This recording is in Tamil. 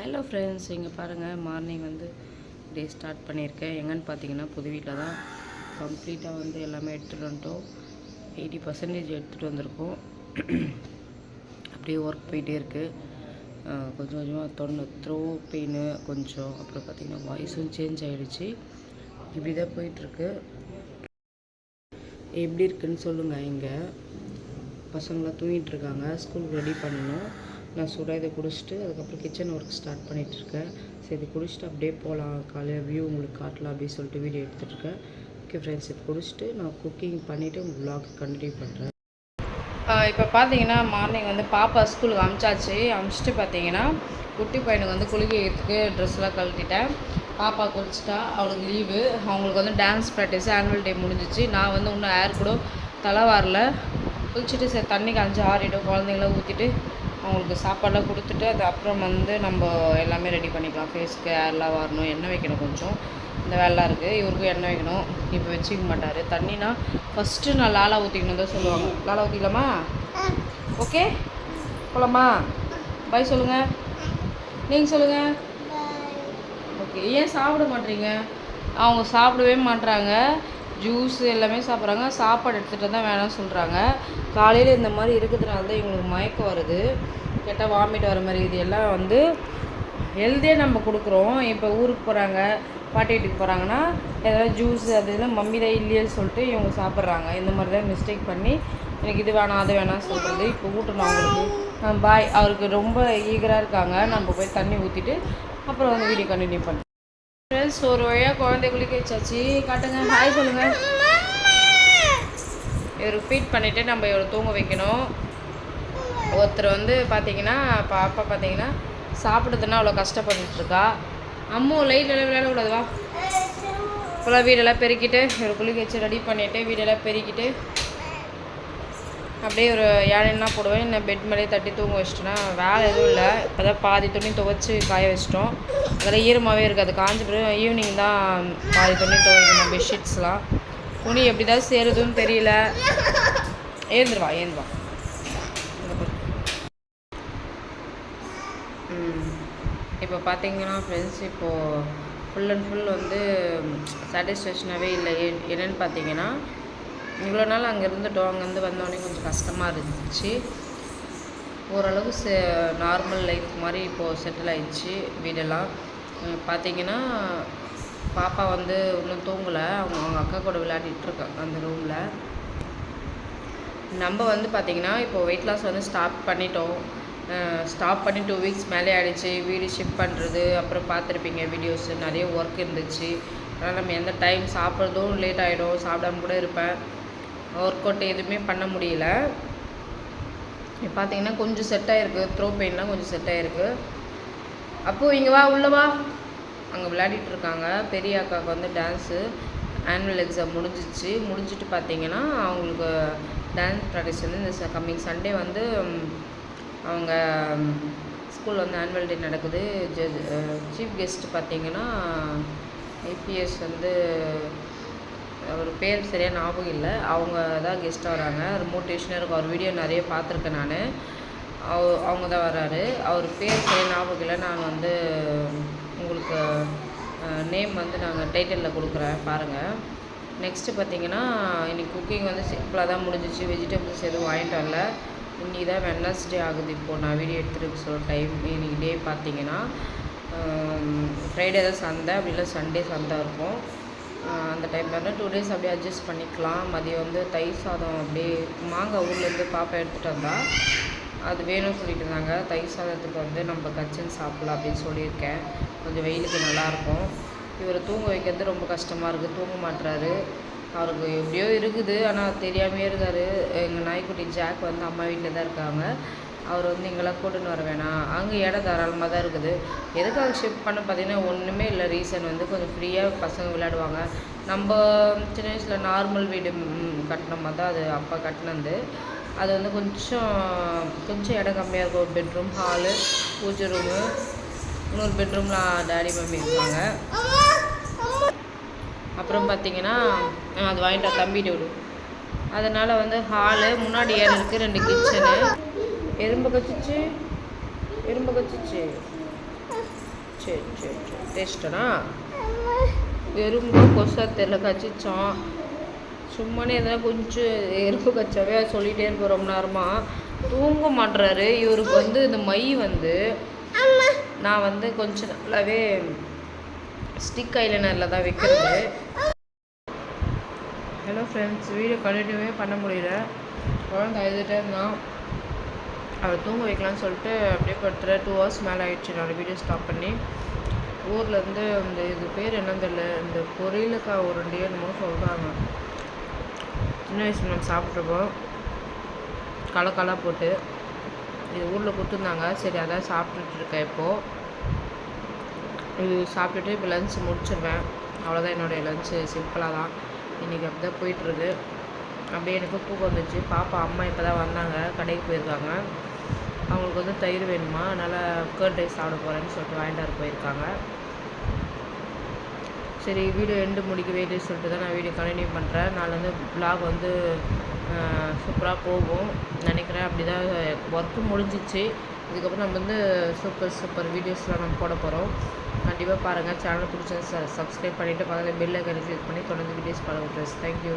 ஹலோ ஃப்ரெண்ட்ஸ் இங்கே பாருங்கள் மார்னிங் வந்து டே ஸ்டார்ட் பண்ணியிருக்கேன். எங்கன்னு பார்த்தீங்கன்னா புது வீட்டில் தான் கம்ப்ளீட்டாக வந்து எல்லாமே எடுத்துகிட்டு வந்துட்டோம். எயிட்டி பர்சன்டேஜ் எடுத்துகிட்டு வந்திருக்கோம். அப்படியே ஒர்க் போயிட்டே இருக்குது கொஞ்சம் கொஞ்சமாக தொண்டை த்ரோ பெயின் கொஞ்சம் அப்புறம் பார்த்திங்கன்னா வாய்ஸும் சேஞ்ச் ஆகிடுச்சு இப்படி தான் போயிட்டுருக்கு. எப்படி இருக்குன்னு சொல்லுங்கள் இங்கே பசங்களாம் தூங்கிட்டு இருக்காங்க ஸ்கூலுக்கு ரெடி பண்ணணும். நான் சுட இதை குடிச்சிட்டு அதுக்கப்புறம் கிச்சன் ஒர்க் ஸ்டார்ட் பண்ணிகிட்ருக்கேன் சரி இது குடிச்சிட்டு அப்படியே போகலாம். காலையில் வியூ உங்களுக்கு காட்டலாம் அப்படின்னு சொல்லிட்டு வீடியோ எடுத்துகிட்ருக்கேன் ஓகே ஃப்ரெண்ட்ஸ் இது குடிச்சிட்டு நான் குக்கிங் பண்ணிவிட்டு உங்கள் விலாக் கண்டினியூ பண்ணுறேன் இப்போ பார்த்தீங்கன்னா மார்னிங் வந்து பாப்பா ஸ்கூலுக்கு அமிச்சாச்சு. அமிச்சிட்டு பார்த்தீங்கன்னா குட்டி பையனுக்கு வந்து குளிக்கிறதுக்கு ட்ரெஸ்லாம் கழட்டிட்டேன். பாப்பா குளிச்சிட்டா அவளுக்கு லீவு அவங்களுக்கு வந்து டான்ஸ் ப்ராக்டிஸ் ஆனுவல் டே முடிஞ்சிச்சு. நான் வந்து இன்னும் ஏர் கூட தலை வரல. குளிச்சுட்டு சரி தண்ணி காய்ச்சி ஆறிடும் குழந்தைங்கள ஊற்றிட்டு அவங்களுக்கு சாப்பாடெலாம் கொடுத்துட்டு அது அப்புறம் வந்து நம்ம எல்லாமே ரெடி பண்ணிக்கலாம். ஃபேஸ்க்கு ஏர்லாம் வரணும் எண்ணெய் வைக்கணும் கொஞ்சம். இந்த வேலைலாம் இருக்குது இவருக்கும் எண்ணெய் வைக்கணும். இப்போ வச்சுக்க மாட்டார். தண்ணினா ஃபஸ்ட்டு நான் லாலா ஊற்றிக்கணும் தான் சொல்லுவாங்க. லாலா ஊற்றிக்கலாமா ஓகே போகலாமா பாய் சொல்லுங்கள் நீங்கள் சொல்லுங்கள் ஓகே ஏன் சாப்பிட மாட்டீங்க? அவங்க சாப்பிடவே மாட்றாங்க. ஜூஸ் எல்லாமே சாப்பிட்றாங்க. சாப்பாடு எடுத்துகிட்டு தான் வேணாம்னு சொல்கிறாங்க காலையில் இந்த மாதிரி இருக்கிறதுனால தான் இவங்களுக்கு மயக்கம் வருது. கேட்டால் வாமிட் வர மாதிரி இது எல்லாம் வந்து ஹெல்த்தியாக நம்ம கொடுக்குறோம். இப்போ ஊருக்கு போகிறாங்க பாட்டி வீட்டுக்கு போகிறாங்கன்னா ஏதாவது ஜூஸ் அது இதெல்லாம் மம்மி தான் இல்லையேன்னு சொல்லிட்டு இவங்க சாப்பிட்றாங்க. இந்த மாதிரி தான் மிஸ்டேக் பண்ணி எனக்கு இது வேணாம் அது வேணாம் சொல்கிறது இப்போ ஊட்டணும் அவங்களுக்கு. பாய் அவருக்கு ரொம்ப ஈகராக இருக்காங்க. நம்ம போய் தண்ணி ஊற்றிட்டு அப்புறம் வந்து வீடியோ கண்டினியூ பண்ணுறோம் ஃப்ரெண்ட்ஸ் ஒரு வழியாக குழந்தை குளிக்க வச்சாச்சு காட்டுங்க. ஹாய் சொல்லுங்கள் இவர் ஃபீட் பண்ணிவிட்டு நம்ம இவரை தூங்க வைக்கணும். ஒருத்தர் வந்து பார்த்தீங்கன்னா பாப்பா பார்த்தீங்கன்னா சாப்பிடுறதுன்னா அவ்வளோ கஷ்டப்பட்டுட்டு இருக்கா. அம்மு லைட்டில் விளையாட கூடாதுவா இப்போலாம் வீடெல்லாம் பெருக்கிட்டு இவர் குளிக்க வச்சு ரெடி பண்ணிவிட்டு வீடெல்லாம் பெருக்கிட்டு அப்படியே ஒரு ஏழைன்னா போடுவேன். இல்லை பெட் மேலேயே தட்டி தூங்க வச்சிட்டேன்னா வேலை எதுவும் இல்லை. இப்போ தான் பாதி துணி துவைச்சி காய வச்சிட்டோம். அதெல்லாம் ஈரமாகவே இருக்காது. காஞ்ச பிறகு ஈவினிங் தான் பாதி துணி துவைக்கணும் பெட்ஷீட்ஸ்லாம் துணி எப்படி தான் சேருதுன்னு தெரியல. ஏந்துருவா ஏந்துவா இப்போ பார்த்தீங்கன்னா ஃப்ரெண்ட்ஸ் இப்போது ஃபுல் அண்ட் ஃபுல் வந்து சாட்டிஸ்ஃபேக்ஷனாகவே இல்லை ஏன் என்னென்னு பார்த்தீங்கன்னா இவ்வளோ நாள் அங்கே இருந்துட்டோம். அங்கேருந்து வந்தோடனே கொஞ்சம் கஷ்டமாக இருந்துச்சு. ஓரளவு செ நார்மல் லைஃப் மாதிரி இப்போது செட்டில் ஆயிடுச்சு வீடெல்லாம். பார்த்தீங்கன்னா பாப்பா வந்து இன்னும் தூங்கலை. அவங்க அவங்க அக்கா கூட விளையாடிட்டு இருக்காங்க அந்த ரூமில் நம்ம வந்து பார்த்திங்கன்னா இப்போ வெயிட் லாஸ் வந்து ஸ்டாப் பண்ணிட்டோம். ஸ்டாப் பண்ணி டூ வீக்ஸ் மேலே ஆகிடுச்சு வீடு ஷிஃப்ட் பண்ணுறது அப்புறம் பார்த்துருப்பீங்க வீடியோஸ் நிறைய ஒர்க் இருந்துச்சு. அதனால் நம்ம எந்த டைம் சாப்பிட்றதும் லேட் ஆகிடும் சாப்பிடாம கூட இருப்பேன். ஒர்க் அவுட் எதுவுமே பண்ண முடியல. இப்போ பார்த்தீங்கன்னா கொஞ்சம் செட் ஆகிருக்கு த்ரோ பெயின்லாம் கொஞ்சம் செட் ஆகிருக்கு அப்போது இங்கே வா உள்ளே வா. அங்கே விளையாடிட்டு இருக்காங்க. பெரிய அக்காவுக்கு வந்து டான்ஸு ஆனுவல் எக்ஸாம் முடிஞ்சிச்சு. முடிஞ்சிட்டு பார்த்தீங்கன்னா அவங்களுக்கு டான்ஸ் ப்ராக்டிஸ் வந்து இந்த கம்மிங் சண்டே வந்து அவங்க ஸ்கூலில் வந்து ஆனுவல் டே நடக்குது. ஜட்ஜ் சீஃப் கெஸ்ட் பார்த்தீங்கன்னா ஐபிஎஸ் வந்து அவர் பேர் சரியாக ஞாபகம் இல்லை. அவங்க தான் கெஸ்ட்டாக வராங்க. ஒரு மோட்டிவேஷனாக இருக்கும். அவர் வீடியோ நிறைய பார்த்துருக்கேன் நான். அவ அவங்க தான் வராரு. அவர் பேர் சரியாக ஞாபகம் இல்லை. நான் வந்து உங்களுக்கு நேம் வந்து நாங்கள் டைட்டிலில் கொடுக்குறேன். பாருங்கள் நெக்ஸ்ட்டு பார்த்தீங்கன்னா இன்னைக்கு குக்கிங் வந்து சிம்பிளாக தான் முடிஞ்சிச்சு. வெஜிடபிள்ஸ் எதுவும் வாங்கிட்டு வரல. இன்னைக்கு தான் வெனஸ்டே ஆகுது இப்போது நான் வீடியோ எடுத்துகிட்டு சொல்ல டைம் இன்றைக்கி டே பார்த்தீங்கன்னா ஃப்ரைடே தான் சந்தை. அப்படி இல்லை சண்டே சந்தை இருக்கும். அந்த டைமில் வந்து டூ டேஸ் அப்படியே அட்ஜஸ்ட் பண்ணிக்கலாம். மதியம் வந்து தயிர் சாதம் அப்படியே மாங்காய் ஊர்லேருந்து பாப்பா எடுத்துகிட்டு வந்தால் அது வேணும்னு சொல்லிட்டு இருந்தாங்க. தயிர் சாதத்துக்கு வந்து நம்ம கச்சன் சாப்பிட்லாம் அப்படின்னு சொல்லியிருக்கேன். கொஞ்சம் வெயிலுக்கு நல்லாயிருக்கும் இவரை தூங்க வைக்கிறது ரொம்ப கஷ்டமாக இருக்குது தூங்க மாட்டுறாரு அவருக்கு எப்படியோ இருக்குது. ஆனால் தெரியாமையே இருக்காரு. எங்கள் நாய்க்குட்டி ஜாக் வந்து அம்மா வீட்டில் தான் இருக்காங்க. அவர் வந்து இங்கெல்லாம் கூட்டுன்னு வர வேணாம். அங்கே இடம் தாராளமாக தான் இருக்குது. எதுக்காக ஷிஃப்ட் பண்ண பார்த்தீங்கன்னா ஒன்றுமே இல்லை. ரீசன் வந்து கொஞ்சம் ஃப்ரீயாக பசங்க விளையாடுவாங்க. நம்ம சின்ன வயசில் நார்மல் வீடு ம், கட்டினோமா தான் அது அப்பா கட்டினது. அது வந்து கொஞ்சம் கொஞ்சம் இடம் கம்மியாக இருக்கும். ஒரு பெட்ரூம் ஹாலு பூஜை ரூமு இன்னொரு பெட்ரூமில் டேடி மம்மி இருப்பாங்க. அப்புறம் பார்த்தீங்கன்னா அது வாங்கிட்டு தம்பிட்டு விடு. அதனால் வந்து ஹாலு முன்னாடி இடம் இருக்குது ரெண்டு கிச்சனு எறும்பு கச்சிச்சு? எறும்பு கச்சிச்சு. சரி சரி சரி. டேஸ்டனா எறும்பு கொசா தெரியல கச்சிச்சோம் சும்மானே எதனா கொஞ்சம் எறும்பு கச்சாவே சொல்லிகிட்டே இருப்போம் ரொம்ப நேரமாக தூங்க மாட்டுறாரு இவருக்கு வந்து இந்த மை வந்து நான் வந்து கொஞ்சம் நல்லாவே ஸ்டிக் ஐலைனரில் தான் வைக்கிறது. ஹலோ ஃப்ரெண்ட்ஸ் வீடியோ கண்டினியூவே பண்ண முடியல. குழந்தை அழுதுகிட்டே இருந்தான். அவள் தூங்க வைக்கலான்னு சொல்லிட்டு அப்படியே படுத்துற டூ ஹவர்ஸ் மேலே ஆயிடுச்சு. நான் வீடியோ ஸ்டாப் பண்ணி. ஊர்லேருந்து இந்த இது பேர் என்னன்னு தெரியல. இந்த பொரியலுக்காய் உருண்டையோ என்னமோ சொல்கிறாங்க சின்ன வயசுல நான் சாப்பிட்ருப்போம். கலக்கலாக போட்டு. இது ஊரில் கொடுத்துருந்தாங்க. சரி அதான் சாப்பிட்டுட்ருக்கேன் இப்போது இது சாப்பிட்டுட்டு இப்போ லஞ்ச் முடிச்சிடுவேன் அவ்வளோதான் என்னுடைய லஞ்சு சிம்பிளாக தான். இன்றைக்கி அப்படி தான் போயிட்டுருக்கு அப்படியே எனக்கு தூக்கம் வந்துச்சு பாப்பா அம்மா இப்போ தான் வந்தாங்க. கடைக்கு போயிருக்காங்க. அவங்களுக்கு வந்து தயிர் வேணுமா? அதனால் கேர்ட் ரைஸ் சாப்பிட போகிறேன்னு சொல்லிட்டு வாங்கிட்டு வர போயிருக்காங்க. சரி வீடியோ எண்டு முடிக்கவே வேண்டியது சொல்லிட்டு தான் நான் வீடியோ கண்டினியூ பண்ணுறேன் நான் வந்து ப்ளாக் வந்து சூப்பராக போகும். நினைக்கிறேன் அப்படி தான் ஒர்க்கு முடிஞ்சிச்சு. இதுக்கப்புறம் நம்ம வந்து சூப்பர் சூப்பர் வீடியோஸ்லாம் நம்ம போட போகிறோம் கண்டிப்பாக பாருங்கள் சேனல் பிடிச்சா சப்ஸ்கிரைப் பண்ணிவிட்டு பக்கத்தில் பெல் ஐக்கனை கிளிக் பண்ணி தொடர்ந்து வீடியோஸ் பாருங்கள் ஃப்ரெண்ட்ஸ் தேங்க்யூ